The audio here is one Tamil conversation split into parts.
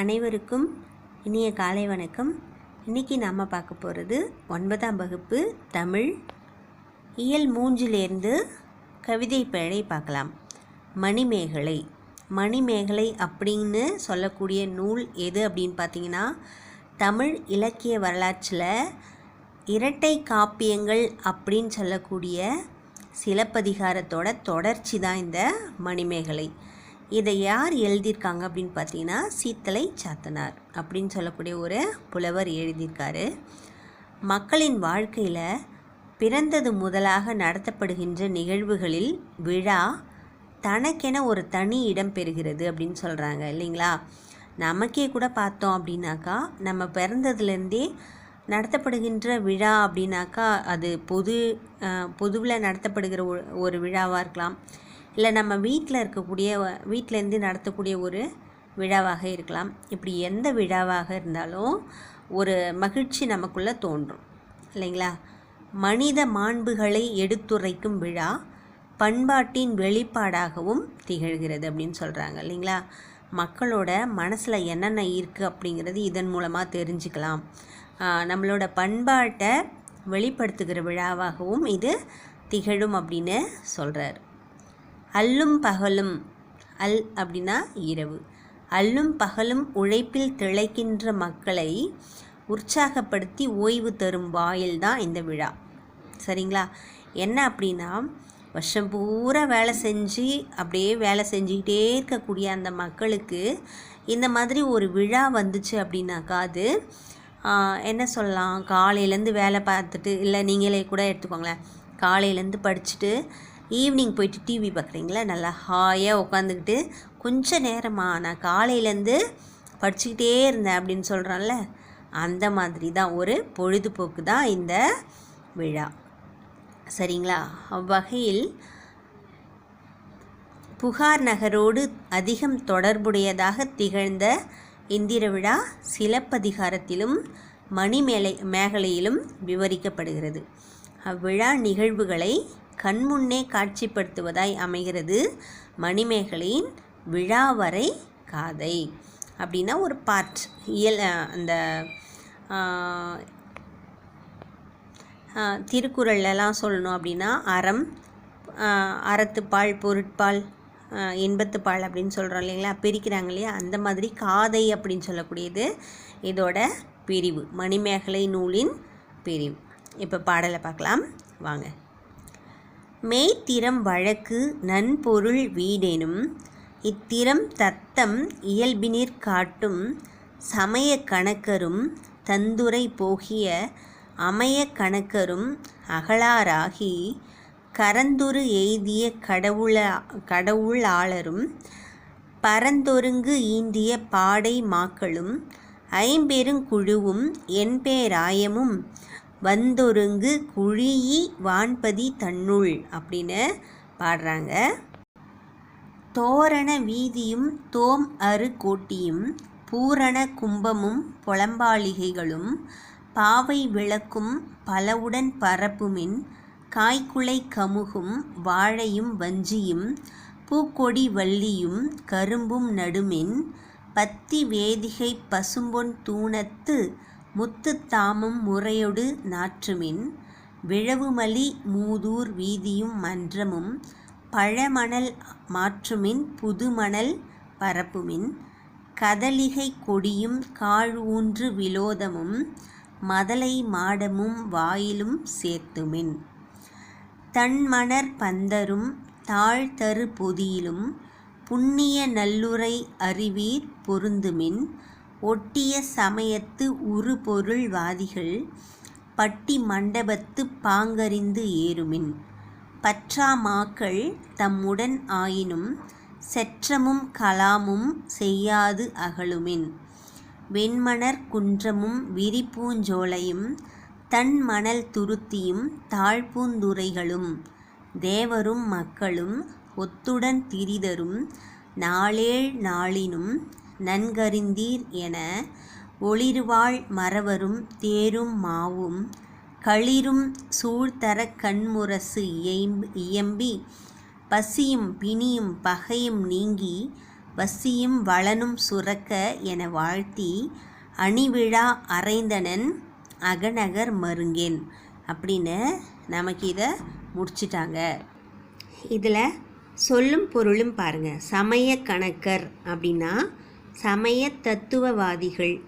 அனைவருக்கும் இனிய காலை வணக்கம். இன்றைக்கி நாம் பார்க்க போகிறது ஒன்பதாம் வகுப்பு தமிழ். இயல் மூஞ்சிலேருந்து கவிதை பேழை பார்க்கலாம். மணிமேகலை. மணிமேகலை அப்படின்னு சொல்லக்கூடிய நூல் எது அப்படின்னு பார்த்தீங்கன்னா தமிழ் இலக்கிய வரலாற்றில் இரட்டை காப்பியங்கள் அப்படின்னு சொல்லக்கூடிய சிலப்பதிகாரத்தோட தொடர்ச்சி தான் இந்த மணிமேகலை. இதை யார் எழுதியிருக்காங்க அப்படின்னு பார்த்தீங்கன்னா சீத்தலை சாத்தனார் அப்படின்னு சொல்லக்கூடிய ஒரு புலவர் எழுதியிருக்காரு. மக்களின் வாழ்க்கையில் பிறந்தது முதலாக நடத்தப்படுகின்ற நிகழ்வுகளில் விழா தனக்கென ஒரு தனி இடம் பெறுகிறது அப்படின்னு சொல்கிறாங்க இல்லைங்களா? நமக்கே கூட பார்த்தோம் அப்படின்னாக்கா நம்ம பிறந்ததுலேருந்தே நடத்தப்படுகின்ற விழா அப்படின்னாக்கா அது பொது பொதுவில் நடத்தப்படுகிற ஒரு ஒரு விழாவாக இருக்கலாம். இல்லை நம்ம வீட்டில் இருக்கக்கூடிய வீட்டிலேருந்து நடத்தக்கூடிய ஒரு விழாவாக இருக்கலாம். இப்படி எந்த விழாவாக இருந்தாலும் ஒரு மகிழ்ச்சி நமக்குள்ளே தோன்றும் இல்லைங்களா? மனித மாண்புகளை எடுத்துரைக்கும் விழா பண்பாட்டின் வெளிப்பாடாகவும் திகழ்கிறது அப்படின்னு சொல்கிறாங்க இல்லைங்களா? மக்களோட மனசில் என்னென்ன இருக்குது அப்படிங்கிறது இதன் மூலமாக தெரிஞ்சுக்கலாம். நம்மளோட பண்பாட்டை வெளிப்படுத்துகிற விழாவாகவும் இது திகழும் அப்படின்னு சொல்கிறார் அல்லும் பகலும். அல் அப்படின்னா இரவு. அல்லும் பகலும் உழைப்பில் திளைக்கின்ற மக்களை உற்சாகப்படுத்தி ஓய்வு தரும் வாயில் தான் இந்த விழா. சரிங்களா? என்ன அப்படின்னா வருஷம் பூரா வேலை செஞ்சு அப்படியே வேலை செஞ்சுக்கிட்டே இருக்கக்கூடிய அந்த மக்களுக்கு இந்த மாதிரி ஒரு விழா வந்துச்சு அப்படின்னாக்கா அது என்ன சொல்லலாம்? காலையிலேருந்து வேலை பார்த்துட்டு இல்லை நீங்களே கூட எடுத்துக்கோங்களேன். காலையிலேருந்து படிச்சுட்டு ஈவினிங் போயிட்டு டிவி பார்க்குறீங்களா? நல்லா ஹாயாக உட்காந்துக்கிட்டு கொஞ்சம் நேரமாக நான் காலையிலேருந்து படிச்சுக்கிட்டே இருந்தேன் அப்படின்னு சொல்கிறான்ல அந்த மாதிரி தான் ஒரு பொழுதுபோக்கு தான் இந்த விழா. சரிங்களா? அவ்வகையில் புகார் நகரோடு அதிகம் தொடர்புடையதாக திகழ்ந்த இந்திர விழா சிலப்பதிகாரத்திலும் மணிமேலை மேகலையிலும் விவரிக்கப்படுகிறது. அவ்விழா நிகழ்வுகளை கண்முன்னே காட்சிப்படுத்துவதாய் அமைகிறது மணிமேகலையின் விழாவரை காதை. அப்படின்னா ஒரு பார்ட் இயல் அந்த திருக்குறள்லாம் சொல்லணும் அப்படின்னா அறம் அறத்துப்பால் பொருட்பால் இன்பத்துப்பால் அப்படின்னு சொல்கிறோம் இல்லைங்களா? பிரிக்கிறாங்க இல்லையா? அந்த மாதிரி காதை அப்படின்னு சொல்லக்கூடியது இதோட பிரிவு. மணிமேகலை நூலின் பிரிவு. இப்போ பாடலை பார்க்கலாம். வாங்க. மெய்த்திறம் வழக்கு நன்பொருள் வீடெனும் இத்திறம் தத்தம் இயல்பினிற் காட்டும் சமய கணக்கரும் தந்துரை போகிய அமைய கணக்கரும் அகலாராகி கரந்துரு எய்திய கடவுள கடவுளாளரும் பரந்தொருங்கு ஈந்திய பாடை மாக்களும் ஐம்பெருங்குழுவும் என்பேராயமும் வந்தொருங்கு குழியி வான்பதி தன்னுள் அப்படின்னு பாடுறாங்க. தோரண வீதியும் தோம் அரு கோட்டியும் பூரண கும்பமும் புலம்பாளிகைகளும் பாவை விளக்கும் பலவுடன் பரப்புமின் காய்குலை கமுகும் வாழையும் வஞ்சியும் பூக்கொடி வள்ளியும் கரும்பும் நடுமின் பத்தி வேதிகை பசும்பொன் தூணத்து முத்துத்தாமம் முறையொடு நாற்றுமின் விழவுமலி மூதூர் வீதியும் மன்றமும் பழமணல் மாற்றுமின் புதுமணல் பரப்புமின் கதலிகை கொடியும் காழ் ஊன்று விலோதமும் மதலை மாடமும் வாயிலும் சேர்த்துமின். தன்மணர் பந்தரும் தாழ்தரு பொதியிலும் புண்ணிய நல்லுரை அறிவீர் பொருந்துமின் ஒட்டிய சமயத்து உருபொருள்வாதிகள் பட்டி மண்டபத்து பாங்கறிந்து ஏறுமின். பற்றாமாக்கள் தம்முடன் ஆயினும் செற்றமும் கலாமும் செய்யாது அகலுமின். வெண்மணர் குன்றமும் விரிப்பூஞ்சோலையும் தன் மணல் துருத்தியும் தாழ்பூந்துரைகளும் தேவரும் மக்களும் ஒத்துடன் திரிதரும் நாளேழ் நாளினும் நன்கறிந்தீர் என ஒளிர்வாள் மறவரும் தேரும் மாவும் களிரும் சூழ்தர கண்முரசு இயம்பி பசியும் பிணியும் பகையும் நீங்கி வசியும் வளனும் சுரக்க என வாழ்த்தி அணிவிழா அரைந்தனன் அகநகர் மருங்கேன் அப்படின்னு நமக்கு இதை முடிச்சிட்டாங்க. இதில் சொல்லும் பொருளும் பாருங்கள் சமய கணக்கர் அப்படின்னா சமய தத்துவவாதிகள்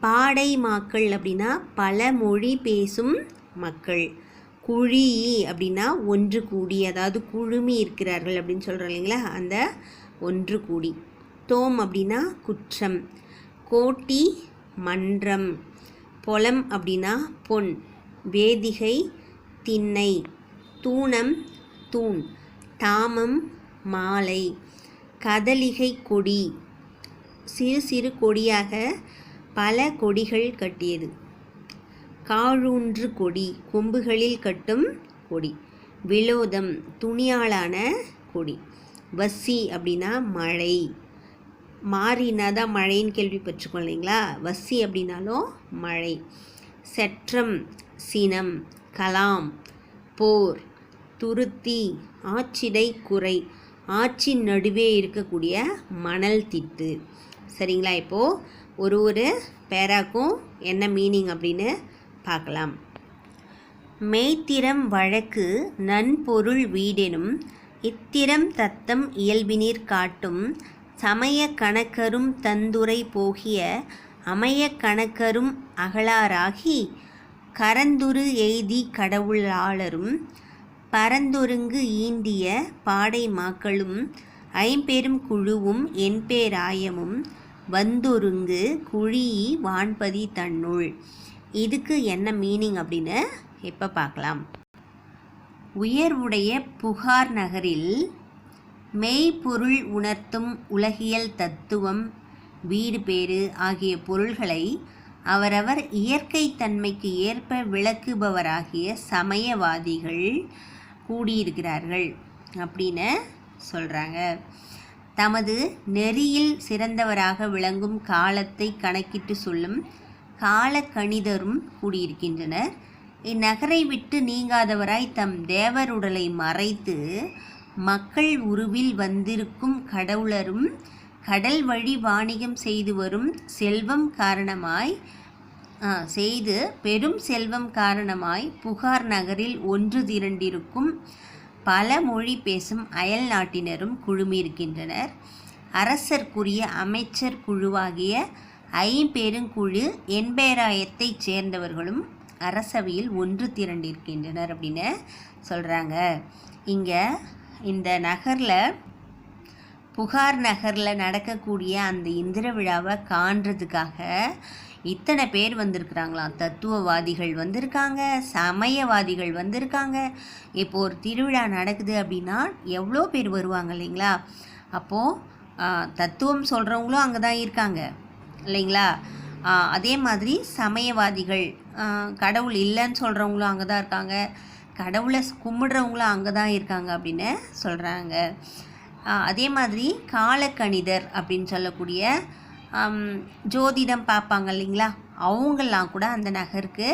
பாடை மாக்கள் அப்படின்னா பல மொழி பேசும் மக்கள். குழி அப்படின்னா ஒன்று கூடி அதாவது குழுமி இருக்கிறார்கள் அப்படின்னு சொல்கிறோம் இல்லைங்களா? அந்த ஒன்று கூடி. தோம் அப்படின்னா குற்றம். கோட்டி மன்றம். பொலம் அப்படின்னா பொன். வேதிகை திண்ணை. தூணம் தூண். தாமம் மாலை. கதலிகை கொடி. சிறு சிறு கொடியாக பல கொடிகள் கட்டியது. காழூன்று கொடி கொம்புகளில் கட்டும் கொடி விலோதம் துணியாலான கொடி. வசி அப்படின்னா மழை. மாறினா தான் மழைன்னு கேள்விப்பட்டிருக்கோம் இல்லைங்களா? வசி அப்படின்னாலும் மழை. செற்றம் சினம் கலாம் போர் துருத்தி ஆச்சிடை குறை. ஆற்றின் நடுவே இருக்கக்கூடிய மணல் திட்டு. சரிங்களா? இப்போது ஒரு ஒரு பேராக்கும் என்ன மீனிங் அப்படின்னு பார்க்கலாம். மெய்த்திறம் வழக்கு நன்பொருள் வீடெனும் இத்திரம் தத்தம் இயல்பினீர் காட்டும் சமய கணக்கரும் தந்துரை போகிய அமைய கணக்கரும் அகலாராகி கரந்துரு எய்தி கடவுளாளரும் பரந்தொருங்கு ஈண்டிய பாடை மாக்களும் ஐம்பெரும் குழுவும் என்பேராயமும் வந்தொருங்கு குழி வான்பதி தன்னுள். இதுக்கு என்ன மீனிங் அப்படின்னு இப்போ பார்க்கலாம். உயர்வுடைய புகார் நகரில் மெய்ப்பொருள் உணர்த்தும் உலகியல் தத்துவம் வீடு பேறு ஆகிய பொருள்களை அவரவர் இயற்கை தன்மைக்கு ஏற்ப விளக்குபவராகிய சமயவாதிகள் கூடியிருக்கிறார்கள் அப்படின்னு சொல்கிறாங்க தமது நெறியில் சிறந்தவராக விளங்கும் காலத்தை கணக்கிட்டு சொல்லும் காலக்கணிதரும் கூடியிருக்கின்றனர். இந்நகரை விட்டு நீங்காதவராய் தம் தேவருடலை மறைத்து மக்கள் உருவில் வந்திருக்கும் கடவுளரும் கடல் வழி வாணிகம் செய்து வரும் செல்வம் காரணமாய் செய்து பெரும் செல்வம் காரணமாய் புகார் நகரில் ஒன்று திரண்டிருக்கும் பல மொழி பேசும் அயல் நாட்டினரும் குழுமியிருக்கின்றனர். அரசர்க்குரிய அமைச்சர் குழுவாகிய ஐம்பெருங்குழு எண்பேராயத்தைச் சேர்ந்தவர்களும் அரசவையில் ஒன்று திரண்டிருக்கின்றனர் அப்படின்னு சொல்கிறாங்க இங்கே இந்த நகரில் புகார் நகரில் நடக்கக்கூடிய அந்த இந்திர விழாவை காண்றதுக்காக இத்தனை பேர் வந்திருக்கிறாங்களாம். தத்துவவாதிகள் வந்திருக்காங்க சமயவாதிகள் வந்திருக்காங்க. இப்போ ஒரு திருவிழா நடக்குது அப்படின்னா எவ்வளோ பேர் வருவாங்க இல்லைங்களா? அப்போது தத்துவம் சொல்கிறவங்களும் அங்கே தான் இருக்காங்க. இல்லைங்களா? அதே மாதிரி சமயவாதிகள் கடவுள் இல்லைன்னு சொல்கிறவங்களும் அங்கே தான் இருக்காங்க. கடவுளை கும்பிடுறவங்களும் அங்கே தான் இருக்காங்க அப்படின்னு சொல்கிறாங்க அதே மாதிரி காலக்கணிதர் அப்படின்னு சொல்லக்கூடிய ஜோதிடம் பார்ப்பாங்க இல்லைங்களா? அவங்கெல்லாம் கூட அந்த நகருக்கு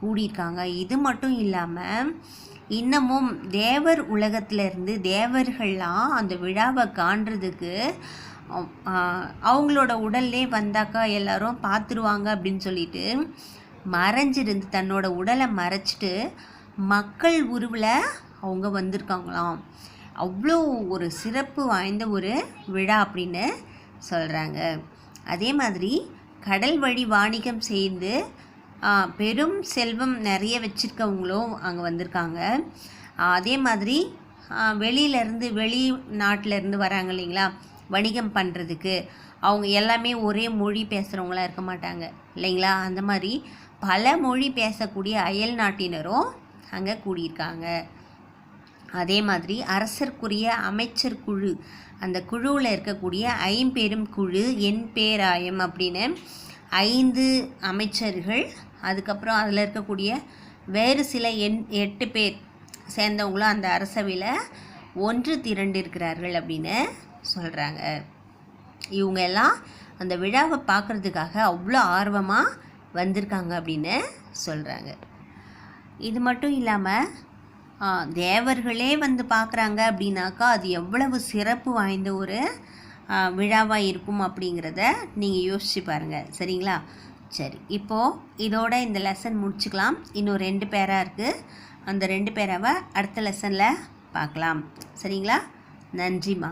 கூடியிருக்காங்க. இது மட்டும் இல்லாமல் இன்னமும் தேவர் உலகத்திலேருந்து தேவர்கள்லாம் அந்த விழாவை காண்றதுக்கு அவங்களோட உடல்லே வந்தாக்கா எல்லாரும் பார்த்துருவாங்க அப்படின்னு சொல்லிட்டு மறைஞ்சிருந்து தன்னோட உடலை மறைச்சிட்டு மக்கள் உருவில் அவங்க வந்திருக்காங்களாம். அவ்வளோ ஒரு சிறப்பு வாய்ந்த ஒரு விழா அப்படின்னு சொல்கிறாங்க அதே மாதிரி கடல் வழி வாணிகம் செய்து பெரும் செல்வம் நிறைய வச்சுருக்கவங்களும் அங்கே வந்திருக்காங்க. அதே மாதிரி வெளியிலேருந்து வெளி நாட்டிலேருந்து வராங்க இல்லைங்களா? வணிகம் பண்ணுறதுக்கு அவங்க எல்லாமே ஒரே மொழி பேசுகிறவங்களாம் இருக்க மாட்டாங்க இல்லைங்களா? அந்த மாதிரி பல மொழி பேசக்கூடிய அயல் நாட்டினரும் அங்கே கூடியிருக்காங்க. அதே மாதிரி அரசர்க்குரிய அமைச்சர் குழு அந்த குழுவில் இருக்கக்கூடிய ஐம்பெரும் குழு என் பேராயம் அப்படின்னு ஐந்து அமைச்சர்கள் அதுக்கப்புறம் அதில் இருக்கக்கூடிய வேறு சில எண் எட்டு பேர் சேர்ந்தவங்களும் அந்த அரசவையில் ஒன்று திரண்டு இருக்கிறார்கள் அப்படின்னு சொல்கிறாங்க இவங்க எல்லாம் அந்த விழாவை பார்க்குறதுக்காக அவ்வளோ ஆர்வமாக வந்திருக்காங்க அப்படின்னு சொல்கிறாங்க இது மட்டும் இல்லாமல் தேவர்களே வந்து பார்க்குறாங்க அப்படின்னாக்கா அது எவ்வளவு சிறப்பு வாய்ந்த ஒரு விழாவாக இருக்கும் அப்படிங்கிறத நீங்கள் யோசிச்சு பாருங்கள் சரிங்களா? சரி இப்போது இதோட இந்த லெசன் முடிச்சுக்கலாம். இன்னும் ரெண்டு பேராக இருக்குது அந்த ரெண்டு பேராவை அடுத்த லெசனில் பார்க்கலாம். சரிங்களா? நன்றிம்மா.